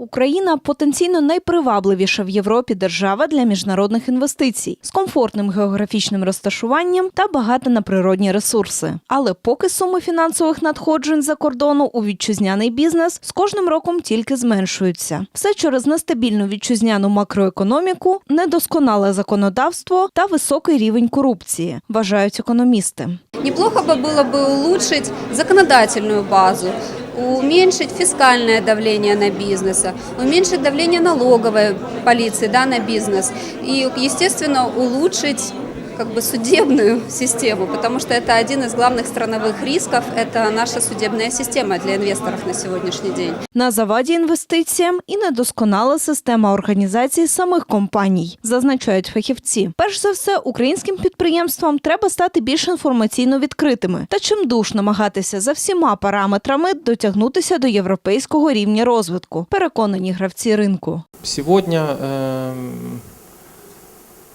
Україна потенційно найпривабливіша в Європі держава для міжнародних інвестицій з комфортним географічним розташуванням та багата на природні ресурси. Але поки суми фінансових надходжень за кордону у вітчизняний бізнес з кожним роком тільки зменшуються. Все через нестабільну вітчизняну макроекономіку, недосконале законодавство та високий рівень корупції, вважають економісти. Неплохо бы было бы улучшить законодательную базу, уменьшить фискальное давление на бизнес, уменьшить давление налоговой полиции да, на бизнес. И, естественно, улучшить как бы судебную систему, потому что это один из главных страновых рисков, это наша судебная система для инвесторов на сегодняшний день. На заваді інвестиціям і недосконала система організації самих компаній, зазначають фахівці. Перш за все, українським підприємствам треба стати більш інформаційно відкритими та чимдуж намагатися за всіма параметрами дотягнутися до європейського рівня розвитку. Переконані гравці ринку. Сегодня эм,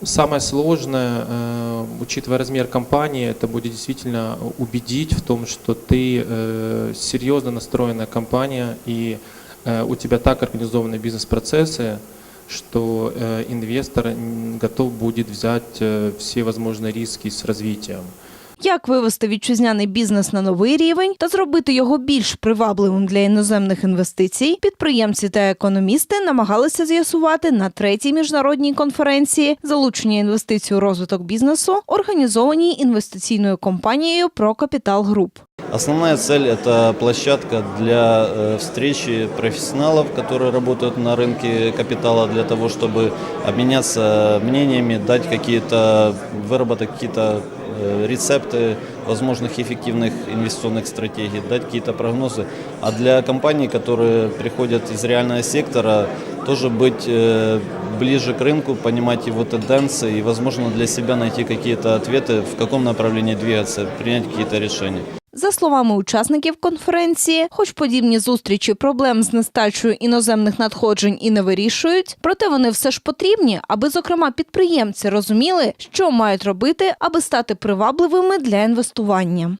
самое сложное, э, учитывая размер компании, это будет действительно убедить в том, что ты э, серьезно настроенная компания и э, у тебя так организованы бизнес-процессы, что э, инвестор м, готов будет взять э, все возможные риски с развитием. Як вивести вітчизняний бізнес на новий рівень та зробити його більш привабливим для іноземних інвестицій, підприємці та економісти намагалися з'ясувати на третій міжнародній конференції залучення інвестицій у розвиток бізнесу, організованій інвестиційною компанією «Прокапітал Груп». Основная цель – это площадка для э, встречи профессионалов, которые работают на рынке капитала, для того, чтобы обменяться мнениями, дать какие-то, выработать какие-то э, рецепты возможных эффективных инвестиционных стратегий, дать какие-то прогнозы. А для компаний, которые приходят из реального сектора, тоже быть э, ближе к рынку, понимать его тенденции и, возможно, для себя найти какие-то ответы, в каком направлении двигаться, принять какие-то решения. За словами учасників конференції, хоч подібні зустрічі проблем з нестачею іноземних надходжень і не вирішують, проте вони все ж потрібні, аби, зокрема, підприємці розуміли, що мають робити, аби стати привабливими для інвестування.